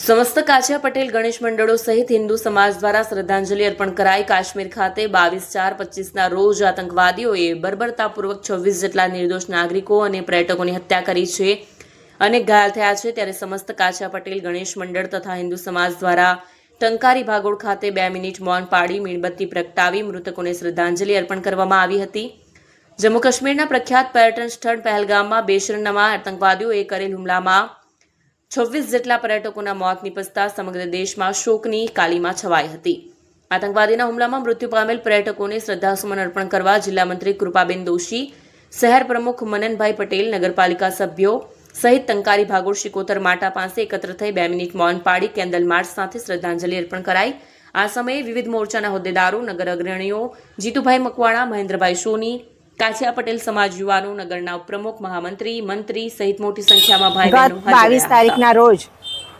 સમસ્ત કાછા પટેલ ગણેશ મંડળો સહિત હિન્દુ સમાજ દ્વારા શ્રદ્ધાંજલિ અર્પણ કરાઈ. કાશ્મીર ખાતે બાવીસ ચાર પચીસના રોજ આતંકવાદીઓએ બર્બરતાપૂર્વક છવ્વીસ જેટલા નિર્દોષ નાગરિકો અને પર્યટકોની હત્યા કરી છે અને ઘાયલ થયા છે. ત્યારે સમસ્ત કાછા પટેલ ગણેશ મંડળ તથા હિન્દુ સમાજ દ્વારા ટંકારી ભાગોળ ખાતે બે મિનિટ મૌન પાડી મીણબત્તી પ્રગટાવી મૃતકોને શ્રદ્ધાંજલિ અર્પણ કરવામાં આવી હતી. જમ્મુ કાશ્મીરના પ્રખ્યાત પર્યટન સ્થળ પહેલગામમાં બેશરનામાં આતંકવાદીઓએ કરેલ હુમલામાં છવ્વીસ જેટલા પર્યટકોના મોત નિપજતા સમગ્ર દેશમાં શોકની કાલીમાં છવાઈ હતી. આતંકવાદીના હુમલામાં મૃત્યુ પામેલ પર્યટકોને શ્રદ્ધાસુમન અર્પણ કરવા જિલ્લા મંત્રી કૃપાબેન દોશી, શહેર પ્રમુખ મનનભાઈ પટેલ, નગરપાલિકા સભ્યો સહિત તંકારી ભાગોળ શિકોતર માટા પાસે એકત્ર થઈ બે મિનિટ મૌન પાડી કેન્ડલ માર્ચ સાથે શ્રદ્ધાંજલિ અર્પણ કરાઈ. આ સમયે વિવિધ મોરચાના હોદ્દેદારો, નગર અગ્રણીઓ, જીતુભાઈ મકવાણા, મહેન્દ્રભાઈ સોની કાછિયા પટેલ સમાજ યુવાનો નગરના ઉપપ્રમુખ મહામંત્રી મંત્રી સહિત મોટી સંખ્યામાં ભાઈ બાવીસ તારીખના રોજ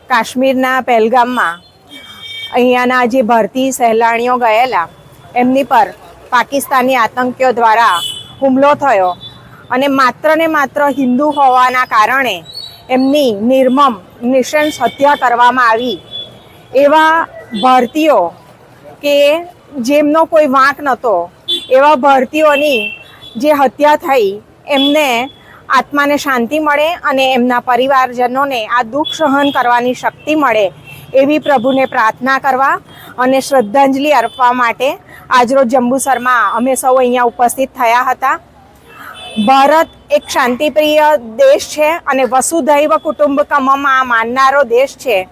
કાશ્મીરના પહેલગામમાં અહીંયાના જે ભારતીય સહેલાણીઓ ગયેલા એમની પર પાકિસ્તાની આતંકીઓ દ્વારા હુમલો થયો અને માત્ર ને માત્ર હિન્દુ હોવાના કારણે એમની નિર્મમ નિશંસ હત્યા કરવામાં આવી. એવા ભારતીયો કે જેમનો કોઈ વાંક નહોતો એવા ભારતીયોની જે હત્યા થઈ, એમને આત્માને શાંતિ મળે અને એમના પરિવારજનોને આ દુઃખ સહન કરવાની શક્તિ મળે એવી પ્રભુને પ્રાર્થના કરવા અને શ્રદ્ધાંજલિ અર્પવા માટે આજરોજ જંબુસરમાં અમે સૌ અહીંયા ઉપસ્થિત થયા હતા. ભારત એક શાંતિપ્રિય દેશ છે અને વસુધૈવ કુટુંબકમમાં માનનારો દેશ છે.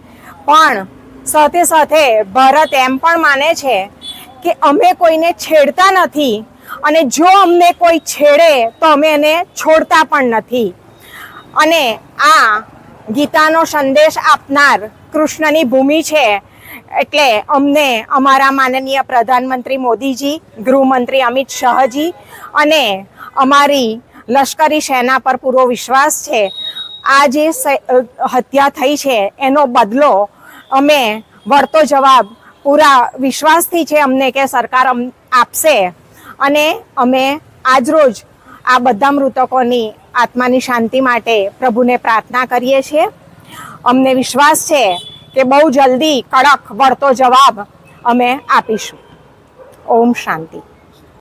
પણ સાથે સાથે ભારત એમ પણ માને છે કે અમે કોઈને છેડતા નથી અને જો અમને કોઈ છેડે, તો અમે એને છોડતા પણ નથી. અને આ ગીતાનો સંદેશ આપનાર કૃષ્ણની ભૂમિ છે. એટલે અમને અમારા માનનીય પ્રધાનમંત્રી મોદીજી, ગૃહમંત્રી અમિત શાહજી અને અમારી લશ્કરી સેના પર પૂરો વિશ્વાસ છે. આ જે હત્યા થઈ છે, એનો બદલો અમે વળતો જવાબ પૂરા વિશ્વાસથી છે અમને કે સરકાર આપશે. અને અમે આજરોજ આ બધા મૃતકોની આત્માની શાંતિ માટે પ્રભુને પ્રાર્થના કરીએ છીએ. અમને વિશ્વાસ છે કે બહુ જલ્દી કડક, વળતો જવાબ અમે આપીશું. ઓમ શાંતિ.